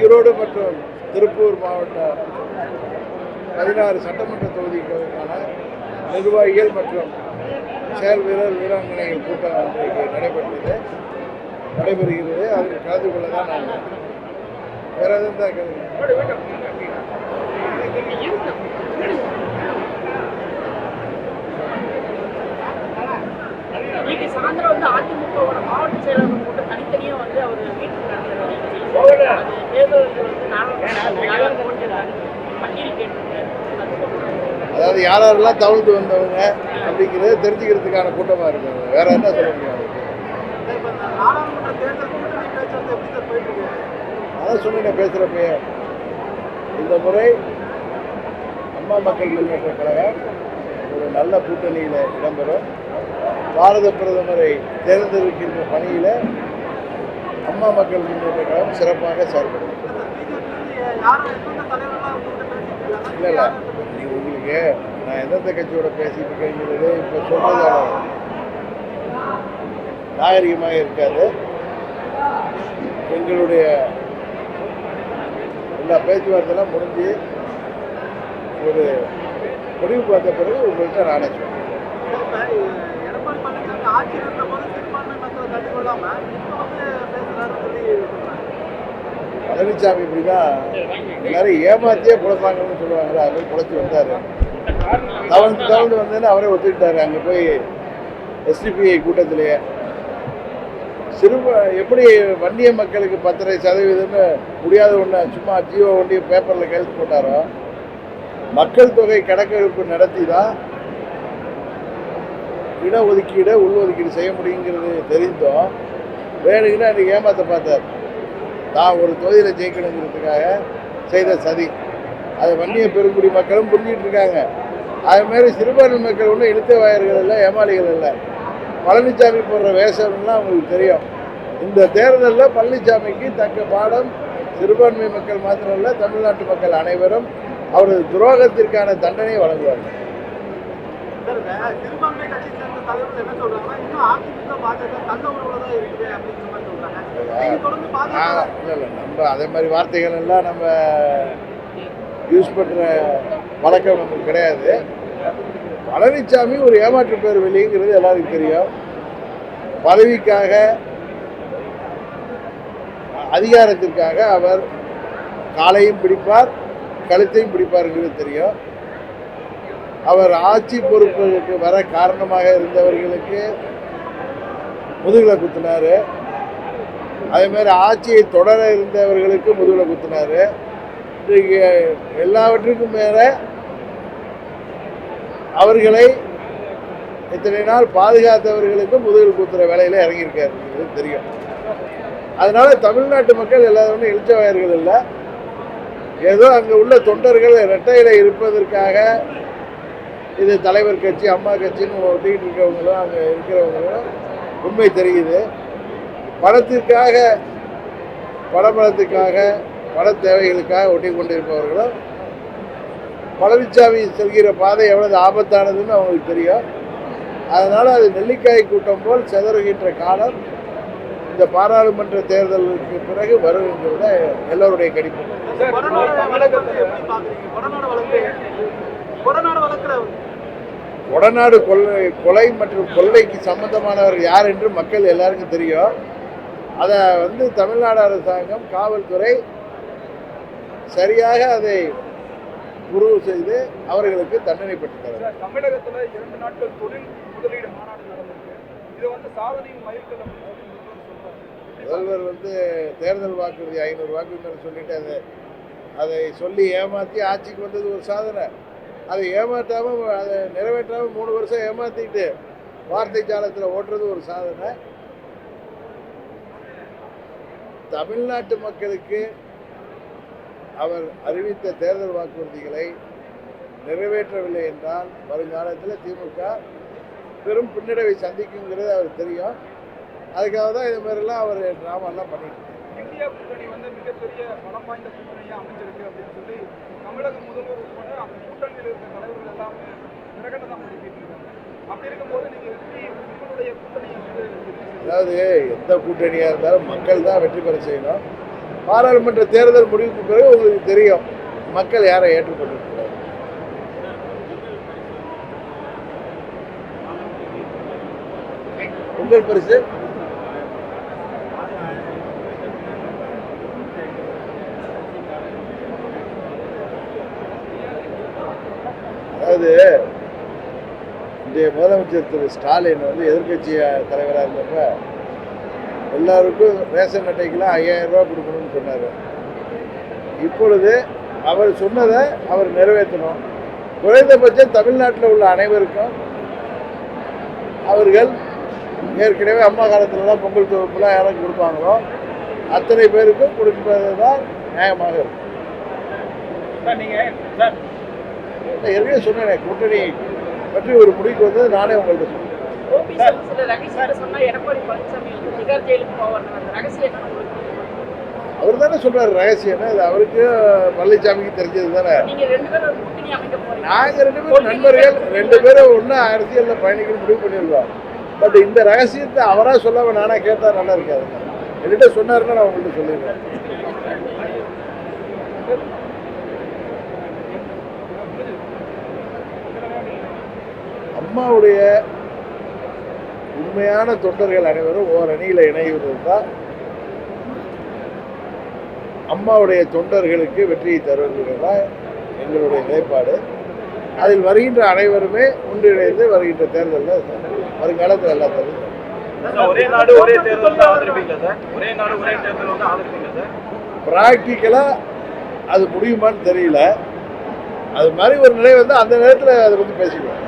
ஈரோடு மற்றும் திருப்பூர் மாவட்ட பதினாறு சட்டமன்ற தொகுதிகளுக்கான நிர்வாகிகள் மற்றும் செயல் வீரர் வீராங்கனைகள் கூட்டம் இன்றைக்கு நடைபெற்றது. நடைபெறுகிறது. அதில் கலந்து கொள்ள தான் நான் வேற எதுவும் தான் இன்னைக்கு சாயந்தரம் வந்து அதிமுக மாவட்ட செயலாளர் கூட்டம் தனித்தனியாக வந்து அவர் வீட்டு அதாவது யார் யாரெல்லாம் தவிர்த்து வந்தவங்க அப்படிங்கிறத தெரிஞ்சுக்கிறதுக்கான கூட்டமாக இருக்கு வேற என்ன சொல்ல முடியும்? அதான் சொன்னேன் பேசுகிறப்பயே இந்த முறை அம்மா மக்கள் முன்னேற்ற கழகம் ஒரு நல்ல கூட்டணியில் இடம்பெறும். பாரத பிரதமரை தேர்ந்தெடுக்கின்ற பணியில் அம்மா மக்கள் முன்னேற்ற கழகம் சிறப்பாக செயல்படும். இல்லை இல்லை. நீ உங்களுக்கு நான் எந்தெந்த கட்சியோட பேசிட்டு இருக்கேங்கிறது இப்போ சொல்றதால நாகரிகமாக இருக்காது. எங்களுடைய எல்லா பேச்சுவார்த்தைலாம் முடிஞ்சு ஒரு முடிவு பார்த்த பிறகு உங்கள்கிட்ட நானே சொல்கிறேன் இப்ப எடப்பாடி பழனிசாமி ஆட்சியில் இருந்த போது சிறுபான்மை மக்களை கண்டுகொள்ளாம இப்ப வந்து பேசுறாருன்னு சொல்லி சொல்றாங்க பழனிசாமி இப்படிதான் எல்லாரும் ஏமாத்தியே பிழைப்பாங்கன்னு சொல்லுவாங்களா அது மாதிரி வந்தார். தவழ்ந்து தவழ்ந்து வந்தேன்னு அவரே ஒத்துக்கிட்டாரு. அங்கே போய் எஸ்டிபிஐ கூட்டத்திலேயே சிறு எப்படி வன்னிய மக்களுக்கு பத்தரை சதவீதம்னு முடியாத ஒன்று சும்மா ஜியோ ஒன்றிய பேப்பரில் கையெழுத்து போட்டாரோ? மக்கள் தொகை கணக்கெடுப்பு நடத்தி தான் இட ஒதுக்கீடு உள்ஒதுக்கீடு செய்ய முடியுங்கிறது தெரிந்தும். வேணுங்கன்னு அன்றைக்கி ஏமாற்ற பார்த்தார். தான் ஒரு தொகுதியில் ஜெயிக்கணுங்கிறதுக்காக செய்த சதி. அதை வன்னிய பெருங்குடி மக்களும் புரிஞ்சிட்டு இருக்காங்க. அது மாதிரி சிறுபான்மை மக்கள் ஒன்றும் இழுத்த வாயர்கள் இல்லை ஏமாளிகள் இல்லை. பழனிசாமி போடுற வேஷம்லாம் அவங்களுக்கு தெரியும். இந்த தேர்தலில் பழனிசாமிக்கு தக்க பாடம் சிறுபான்மை மக்கள் மாத்திரம் இல்லை தமிழ்நாட்டு மக்கள் அனைவரும் அவரது துரோகத்திற்கான தண்டனை வழங்குவார்கள். இல்லை இல்லை நம்ம அதே மாதிரி வார்த்தைகள் எல்லாம் நம்ம யூஸ் பண்ணுற வழக்கம் நமக்கு கிடையாது. பழனிசாமி ஒரு ஏமாற்று பேர் வெளிங்கிறது எல்லாருக்கும் தெரியும். பதவிக்காக அதிகாரத்திற்காக அவர் காலையும் பிடிப்பார் கழுத்தையும் பிடிப்பாருங்கிறது தெரியும். அவர் ஆட்சி பொறுப்புக்கு வர காரணமாக இருந்தவர்களுக்கு முதுகில் குத்தினார். அதே மாதிரி ஆட்சியை தொடர இருந்தவர்களுக்கு முதுகில் குத்தினார். இன்றைக்கு எல்லாவற்றுக்கும் மேலே அவர்களை இத்தனை நாள் பாதுகாத்தவர்களுக்கு முதுகில் குத்துற வேலையில் இறங்கியிருக்காரு. தெரியும். அதனால தமிழ்நாட்டு மக்கள் எல்லாருமே எழுச்சவாயர்கள் இல்லை. ஏதோ அங்கே உள்ள தொண்டர்கள் இரட்டையில் இருப்பதற்காக இது தலைவர் கட்சி அம்மா கட்சின்னு ஒட்டிக்கிட்டு இருக்கிறவங்களும் அங்கே இருக்கிறவங்களும் உண்மை தெரியுது. பணத்திற்காக பணபலத்துக்காக பண தேவைகளுக்காக ஒட்டி கொண்டிருப்பவர்களும் பழனிசாமி செல்கிற பாதை எவ்வளவு ஆபத்தானதுன்னு அவங்களுக்கு தெரியும். அதனால் அது நெல்லிக்காய் கூட்டம் போல் செதறுகின்ற காலம் இந்த பாராளுமன்ற தேர்தலுக்கு பிறகு வரும் என்கிறத எல்லோருடைய கணிப்பு கொடநாடு வழக்கு வந்து எப்படி பாக்குறீங்க கொடநாடு வழக்கு கொடநாடு வழக்குல கொடநாடு கொள்ளை கொலை மற்றும் கொள்ளைக்கு சம்பந்தமானவர்கள் யார் என்று மக்கள் எல்லாருக்கும் தெரியும். அதை வந்து தமிழ்நாடு அரசாங்கம் காவல்துறை சரியாக அதை உருவு செய்து அவர்களுக்கு தண்டனை பெற்று. தமிழகத்துல இரண்டு நாட்கள் தொழில் முதலீடு மாநாடு நடந்திருக்கு. இது வந்து சாதனையின் மைல்கல் முதல்வர் வந்து தேர்தல் வாக்குறுதி ஐநூறு வாக்குறுதி சொல்லிட்டு அதை அதை சொல்லி ஏமாற்றி ஆட்சிக்கு வந்தது ஒரு சாதனை. அதை ஏமாற்றாமல் அதை நிறைவேற்றாமல் மூணு வருஷம் ஏமாற்றிட்டு வார்த்தை ஜாலத்தில் ஓட்டுறது ஒரு சாதனை. தமிழ்நாட்டு மக்களுக்கு அவர் அறிவித்த தேர்தல் வாக்குறுதிகளை நிறைவேற்றவில்லை என்றால் வருங்காலத்தில் திமுக பெரும் பின்னடைவை சந்திக்குங்கிறது அவர் தெரியும். அதுக்காக தான் இது மாதிரிலாம் அவர் ட்ராமாலாம் பண்ணிட்டு இந்தியா கூட்டணி வந்து மிகப்பெரிய பலம் வாய்ந்த கூட்டணியாக அமைஞ்சிருக்கு அப்படின்னு சொல்லி தமிழக முதல்வர் உட்பட அந்த கூட்டணியில் இருக்க தலைவர்கள் எல்லாமே பிரகடனம் பண்ணிட்டு இருக்காங்க. அப்படி இருக்கும்போது நீங்கள் எப்படி உங்களுடைய கூட்டணியை வந்து அதாவது எந்த கூட்டணியாக இருந்தாலும் மக்கள் தான் வெற்றி பெற செய்யணும். பாராளுமன்ற தேர்தல் முடிவுக்கு பிறகு உங்களுக்கு தெரியும் மக்கள் யாரை ஏற்றுக்கொண்டிருக்கிறார் உங்கள் பரிசு? அதாவது இன்றைய முதலமைச்சர் திரு ஸ்டாலின் வந்து எதிர்கட்சி தலைவராக இருந்தப்ப எல்லாருக்கும் ரேஷன் அட்டைக்கெல்லாம் ஐயாயிரம் ரூபா கொடுக்கணும்னு சொன்னார். இப்பொழுது அவர் சொன்னதை அவர் நிறைவேற்றணும். குறைந்தபட்சம் தமிழ்நாட்டில் உள்ள அனைவருக்கும் அவர்கள் ஏற்கனவே அம்மா காலத்துலலாம் பொங்கல் தொகுப்புலாம் யாரும் கொடுப்பாங்களோ அத்தனை பேருக்கும் கொடுப்பது தான் நியாயமாக இருக்கும். சார் சார் நான் ஏற்கனவே சொன்னேனே கூட்டணி பற்றி ஒரு முடிவுக்கு வந்தது நானே உங்கள்கிட்ட சொன்னேன். அவர் தானே சொல்றாரு ரகசியம் அது அவருக்கு பழனிசாமிக்கு தெரிஞ்சது தானே. நீங்க ரெண்டு பேரும் நண்பர்கள் ரெண்டு பேரும் ஒண்ணா அரசியல்ல பயணிக்கணும் முடிவு பண்ணிருக்கோம் பட் இந்த ரகசியத்தை அவரா சொல்லாம நானா கேட்டா நல்லா இருக்காது என்கிட்ட சொன்னாருன்னா நான் உங்கள்கிட்ட சொல்லிடுறேன். அம்மாவுடைய உண்மையான தொண்டர்கள் அனைவரும் ஓர் அணியில் இணைவது தான் அம்மாவுடைய தொண்டர்களுக்கு வெற்றியை தருவது தான் எங்களுடைய நிலைப்பாடு. அதில் வருகின்ற அனைவருமே ஒன்றிணைந்து வருகின்ற தேர்தலில் வருங்காலத்தில் எல்லாம் தருவோம் சார், ஒரே நாடு ஒரே தேர்தல் வந்து ஆதரிப்பீங்களா சார்? ஒரே நாடு ஒரே தேர்தல் வந்து ஆதரிப்பீங்களா சார்? ப்ராக்டிக்கலாக அது முடியுமான்னு தெரியல. அது மாதிரி ஒரு நிலை வந்து அந்த நேரத்தில் அதை பற்றி பேசிக்குவோம்.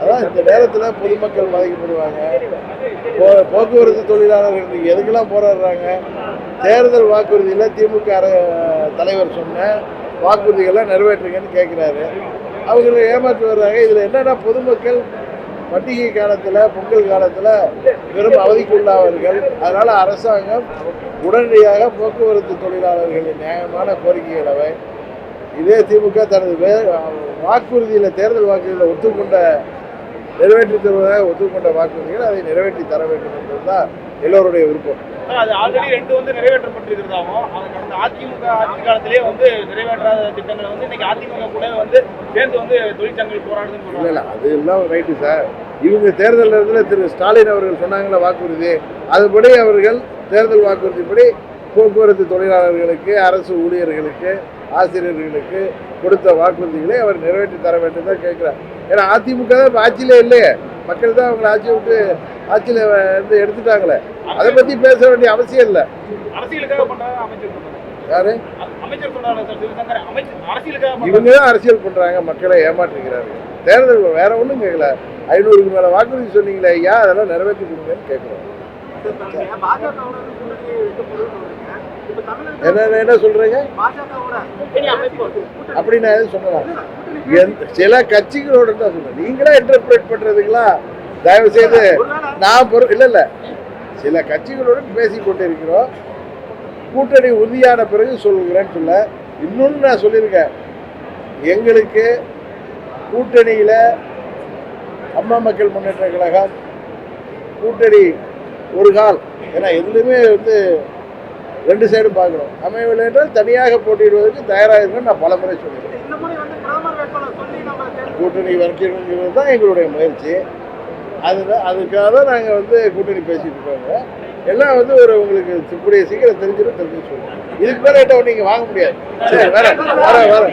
அதான் இந்த நேரத்தில் பொதுமக்கள் பாதிக்கப்படுவாங்க போ- போக்குவரத்து தொழிலாளர்கள் எதுக்கெல்லாம் போராடுறாங்க? தேர்தல் வாக்குறுதியில் திமுக தலைவர் சொன்ன வாக்குறுதிகள்லாம் நிறைவேற்றுங்கன்னு கேட்குறாரு அவங்களை ஏமாற்றி வர்றாங்க. இதில் என்னன்னா பொதுமக்கள் பண்டிகை காலத்தில் பொங்கல் காலத்தில் பெரும் அவதிக்குள்ளாவார்கள். அதனால் அரசாங்கம் உடனடியாக போக்குவரத்து தொழிலாளர்களின் நியாயமான கோரிக்கைகளை இதே திமுக தனது வாக்குறுதியில் தேர்தல் வாக்குறுதியில் ஒத்துக்கொண்ட நிறைவேற்றி தருவதாக ஒத்துக்கொண்ட வாக்குறுதிகள் அதை நிறைவேற்றி தர வேண்டும் என்பதுதான் எல்லோருடைய விருப்பம். அது ஆல்ரெடி ரெண்டு வந்து நிறைவேற்றப்பட்டிருக்கிறதாகவும் அது கடந்த அதிமுக ஆட்சி காலத்திலேயே வந்து நிறைவேற்றாத திட்டங்களை வந்து இன்னைக்கு அதிமுக கூட வந்து சேர்ந்து வந்து தொழிற்சங்கங்கள் போராடுதுன்னு இல்லை இல்லை அது எல்லாம் ரைட்டு சார் இவங்க தேர்தல் நேரத்தில் திரு ஸ்டாலின் அவர்கள் சொன்னாங்களே வாக்குறுதி. அதுபடி அவர்கள் தேர்தல் வாக்குறுதிப்படி போக்குவரத்து தொழிலாளர்களுக்கு அரசு ஊழியர்களுக்கு ஆசிரியர்களுக்கு கொடுத்த வாக்குறுதிகளை அவர் நிறைவேற்றி தர வேண்டும் தான் கேட்குறார். ஏன்னா அதிமுக தான் ஆட்சியிலே இல்லையே. மக்கள் தான் அவங்களை ஆட்சியை விட்டு ஆட்சியில் இருந்து எடுத்துட்டாங்களே. அதை பற்றி பேச வேண்டிய அவசியம் இல்லை. யாரு? இவங்க தான் அரசியல் பண்றாங்க மக்களை ஏமாற்றுகிறார்கள் தேர்தல் வேற ஒன்றும் கேட்கல ஐநூறுக்கு மேல வாக்குறுதி சொன்னீங்களே ஐயா அதெல்லாம் நிறைவேற்றி கொடுங்கன்னு கேட்குறோம் என்ன என்ன சொல்றீங்க? பாஜகவோட கூட்டணி அமைப்போம் அப்படி நான் எதுவும் சொல்லலாம் சில கட்சிகளோட தான் சொல்லுவேன் நீங்களா இன்டர்பிரேட் பண்றதுங்களா? தயவு செய்து நான் பொறு இல்ல இல்ல. சில கட்சிகளுடன் பேசி கொண்டிருக்கிறோம் கூட்டணி உறுதியான பிறகு சொல்கிறேன்னு சொல்ல. இன்னொன்று நான் சொல்லியிருக்கேன். எங்களுக்கு கூட்டணியில் அம்மா மக்கள் முன்னேற்ற கழகம் கூட்டணி ஒரு கால். ஏன்னா எதுலையுமே வந்து ரெண்டு சைடும் பார்க்குறோம் அமையவில்லை என்றால் தனியாக போட்டியிடுவதற்கு தயாராக இருக்குன்னு நான் பல முறை சொல்லியிருக்கேன் இந்த முறை வந்து பிரதமர் வேட்பாளர் சொல்லி நம்ம தேர்வு கூட்டணி வரைக்கணுங்கிறது தான் எங்களுடைய முயற்சி. அதுதான் அதுக்காக தான் நாங்கள் வந்து கூட்டணி பேசிட்டு இருக்கோங்க. எல்லாம் வந்து ஒரு உங்களுக்கு இப்படிய சீக்கிரம் தெரிஞ்சிடும் தெரிஞ்சு சொல்லுவோம் இதுக்கு மேலே கிட்ட நீங்கள் வாங்க முடியாது. சரி வர வர வர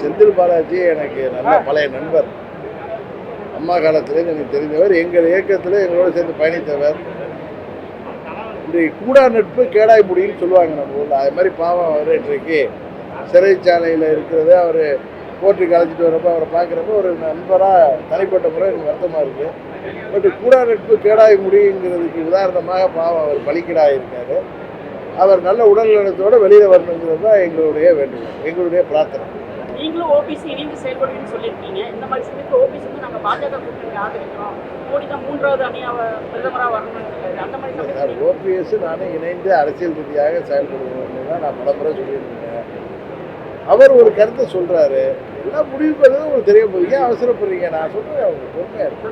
செந்தில் பாலாஜி எனக்கு நல்ல பழைய நண்பர். அம்மா காலத்தில் எனக்கு தெரிந்தவர் எங்கள் இயக்கத்தில் எங்களோட சேர்ந்து பயணித்தவர். இன்றைக்கு கூடா நட்பு கேடாய் முடியும்னு சொல்லுவாங்க நம்ம ஊரில். அது மாதிரி பாவம் அவர் இன்றைக்கு. சிறைச்சாலையில் இருக்கிறது அவர் கோர்ட்டுக்கு அழைச்சிட்டு வரப்போ அவரை பார்க்குறப்ப ஒரு நண்பராக தனிப்பட்ட முறை எனக்கு வருத்தமாக இருக்குது பட் கூடா நட்பு கேடாய் முடியுங்கிறதுக்கு உதாரணமாக பாவம் அவர் பலிக்கடாக இருக்கார் அவர் நல்ல உடல் நலத்தோடு வெளியில் வரணுங்கிறது தான் எங்களுடைய வேண்டுகோள் எங்களுடைய பிரார்த்தனை. நீங்களும் ஓபிசி இணைந்து செயல்படுவீங்கன்னு சொல்லியிருக்கீங்க. இந்த மாதிரி சமயத்தில் ஓபிசி வந்து நாங்கள் பாஜக கூட்டணி ஆதரிக்கிறோம். மோடி தான் மூன்றாவது அணியாக பிரதமராக வரணும்னு அந்த மாதிரி ஓபிஎஸ் நானும் இணைந்து அரசியல் ரீதியாக செயல்படுவோம்னு தான் நான் பலமுறை சொல்லியிருக்கேன் அவர் ஒரு கருத்தை சொல்றாரு. எல்லாம் முடிவு பண்ணது உங்களுக்கு தெரிய ஏன் அவசரப்படுறீங்க? நான் சொல்றேன் அவங்க பொறுமையா இருக்கு.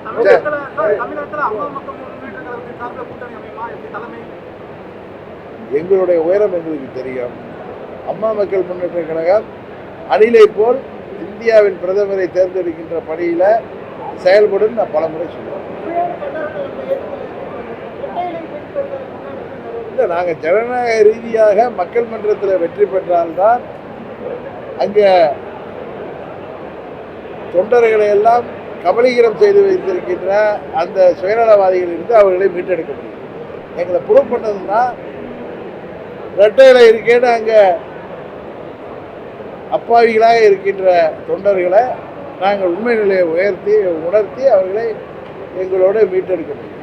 எங்களுடைய உயரம் எங்களுக்கு தெரியும். அம்மா மக்கள் முன்னேற்ற கழகம் அணிலை போல் இந்தியாவின் பிரதமரை தேர்ந்தெடுக்கின்ற பணியில் செயல்படும் நான் பலமுறை சொல்லுவேன். இல்லை நாங்கள் ஜனநாயக ரீதியாக மக்கள் மன்றத்தில் வெற்றி பெற்றால்தான் அங்கே தொண்டர்களை எல்லாம் கபலீகரம் செய்து வைத்திருக்கின்ற அந்த சுயநலவாதிகளிலிருந்து அவர்களை மீட்டெடுக்க முடியும். எங்களை ப்ரூவ் பண்ணதுன்னா ரெட்டையில இருக்கேன்னு அங்கே அப்பாவிகளாக இருக்கின்ற தொண்டர்களை நாங்கள் உண்மை நிலையை உயர்த்தி உணர்த்தி அவர்களை எங்களோட மீட்டெடுக்க முடியும்